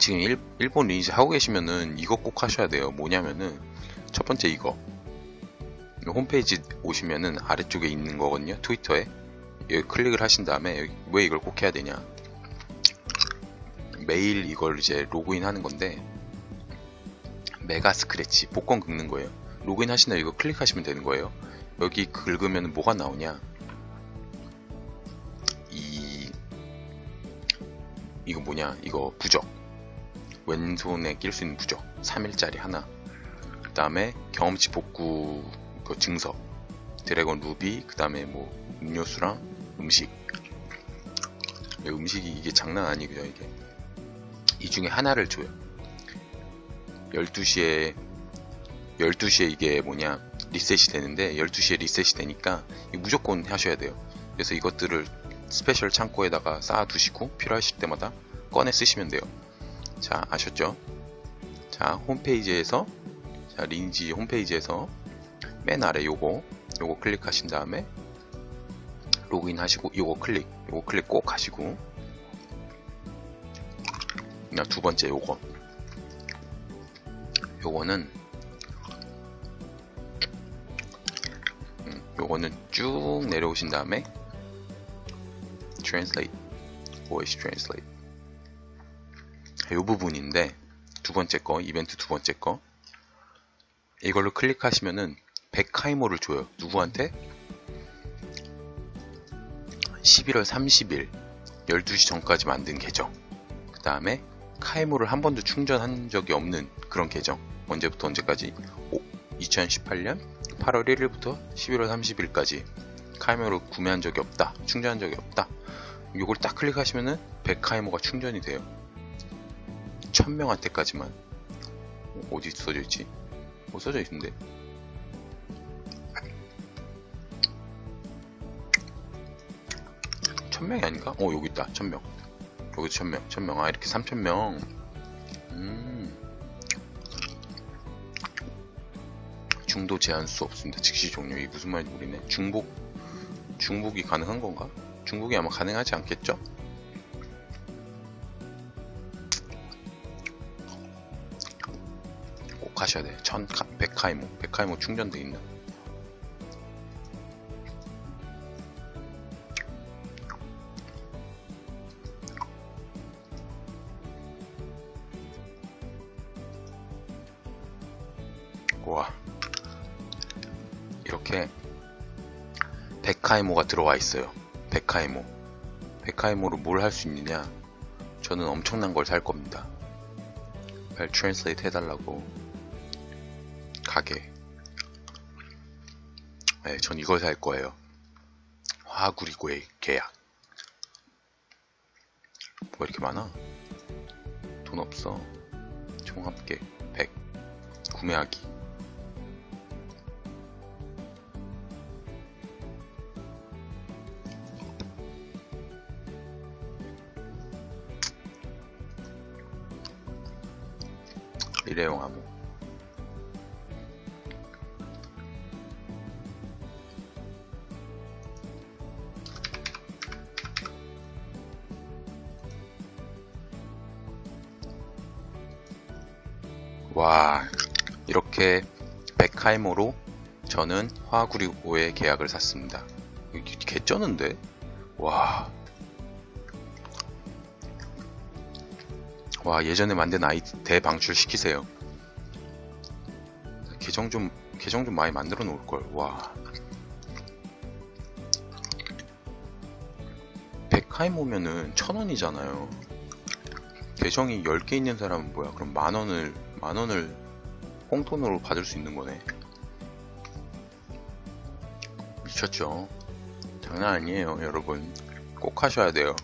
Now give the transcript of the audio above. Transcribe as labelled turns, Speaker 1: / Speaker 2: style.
Speaker 1: 지금 일, 일본 리니지 하고 계시면은 이거 꼭 하셔야 돼요. 뭐냐면은 첫 번째 이거 홈페이지 오시면은 아래쪽에 있는 거거든요. 트위터에 여기 클릭을 하신 다음에 왜 이걸 꼭 해야 되냐? 매일 이걸 이제 로그인 하는 건데 메가 스크래치 복권 긁는 거예요. 로그인 다음에 이거 클릭하시면 되는 거예요. 여기 긁으면 뭐가 나오냐? 이 이거 뭐냐? 이거 부적 왼손에 낄 수 있는 부적 3일짜리 하나. 그 다음에 경험치 복구 그 증서. 드래곤 루비 그 다음에 뭐 음료수랑 음식. 음식이 이게 장난 아니고요 이게. 이 중에 하나를 줘요. 12시에 12시에 이게 뭐냐 리셋이 되는데 12시에 리셋이 되니까 무조건 하셔야 돼요. 그래서 이것들을 스페셜 창고에다가 쌓아 두시고 필요하실 때마다 꺼내 쓰시면 돼요 자 아셨죠? 자 홈페이지에서 자 린지 홈페이지에서 맨 아래 요거 요거 클릭하신 다음에 로그인 하시고 요거 클릭 요거 클릭 꼭 하시고 두 번째 요거. 요거는 음, 요거는 쭉 내려오신 다음에 translate. Voice translate 요 부분인데 두 번째 거 이벤트 두 번째 거 이걸로 클릭하시면은 백하이모를 줘요. 누구한테? 11월 30일 12시 전까지 만든 계정. 그 다음에 카이모를 한 번도 충전한 적이 없는 그런 계정. 언제부터 언제까지? 2018년 8월 1일부터 11월 30일까지 카이모를 구매한 적이 없다 충전한 적이 없다. 요걸 딱 클릭하시면은 100카이모가 충전이 돼요 1000명한테까지만 어디 써져 있지? 뭐 써져 있는데. 천명이 아닌가? 어 여기 있다. 천명. 여기 천명. 천명. 아 이렇게 삼천명. 음. 중도 제한 수 없습니다. 즉시 종료. 이 무슨 말인지 모르네. 중복. 중복이 가능한 건가? 중복이 아마 가능하지 않겠죠? 꼭 하셔야 돼. 천, 백하이모. 백하이모 충전돼 있나? 와. 이렇게 백하이모가 들어와 있어요. 백하이모. 백하이모로 뭘 할 수 있느냐? 저는 엄청난 걸 살 겁니다. 빨리 트랜스레이트 해달라고. 가게. 네, 전 이걸 살 거예요. 화구리고의 계약. 뭐 이렇게 많아? 돈 없어. 총합계 100. 구매하기. 일회용 암호. 와 이렇게 백하이모로 저는 화구리고의 계약을 샀습니다. 개쩌는데? 와. 와 예전에 만든 아이디 대방출 시키세요. 계정 좀 계정 좀 많이 만들어 놓을 걸. 와. 백하이모면은 천 원이잖아요. 계정이 10개 있는 사람은 뭐야? 그럼 만 원을, 만 원을 홍돈으로 받을 수 있는 거네. 미쳤죠? 장난 아니에요, 여러분. 꼭 하셔야 돼요.